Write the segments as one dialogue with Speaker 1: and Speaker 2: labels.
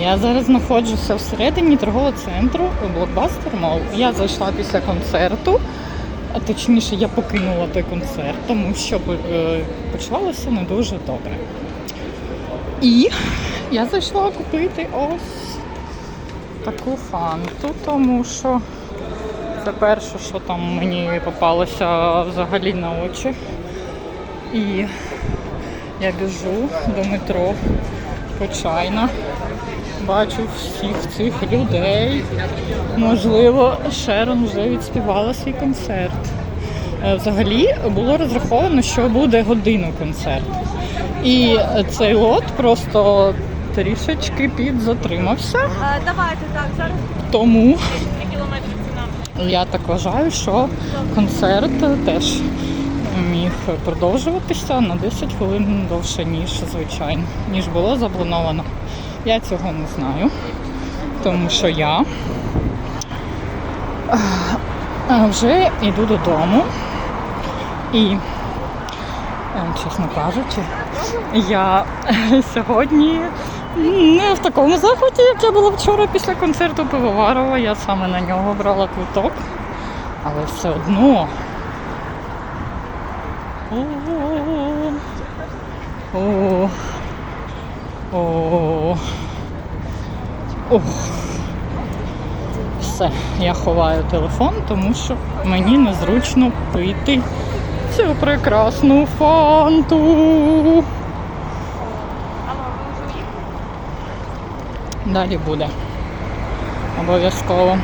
Speaker 1: Я зараз знаходжуся всередині торгового центру Blockbuster Mall. Я зайшла після концерту, а точніше, я покинула той концерт, тому що е, почувалося не дуже добре. І я зайшла купити ось таку фанту, тому що це перше, що там мені попалося взагалі на очі. І я біжу до метро Почайна. Бачу всіх цих людей. Можливо, Шерон вже відспівала свій концерт. Е, Взагалі було розраховано, що буде годину концерт. І цей лот просто трішечки підзатримався.
Speaker 2: Е, Давайте так, зараз
Speaker 1: Тому
Speaker 2: 3 кілометри ціна.
Speaker 1: я так вважаю, що концерт теж міг продовжуватися на 10 хвилин довше, ніж звичайно, ніж було заплановано. Я цього не знаю, тому що я е, вже йду додому і, е, чесно кажучи, я сьогодні не в такому захваті, як я була вчора після концерту Пивоварова. Я саме на нього брала квиток, але все одно. О, о. Все, я ховаю телефон, тому що мені незручно пити цю прекрасну фанту. Далі буде. Обов'язково.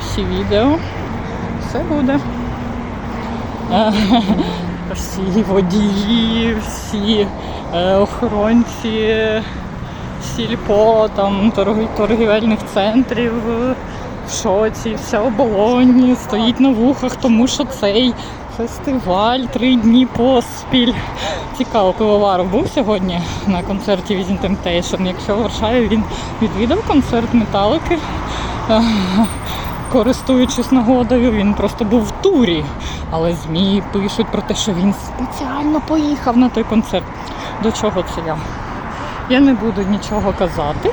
Speaker 1: Всі відео. Все буде. Всі водії, всі е, охоронці, сільпо, там, торг- торгівельних центрів е, в шоці, вся оболонь стоїть на вухах, тому що цей фестиваль три дні поспіль. Цікаво, пивоваров був сьогодні на концерті Vision Temptation. Якщо в Варшаві він відвідав концерт металики, е, користуючись нагодою, він просто був в турі. Але ЗМІ пишуть про те, що він спеціально поїхав на той концерт. До чого це я? Я не буду нічого казати.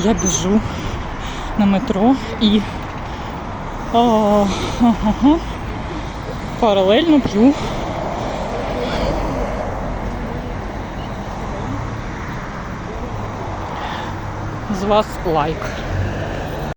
Speaker 1: Я біжу на метро і о, ага, паралельно п'ю з вас лайк.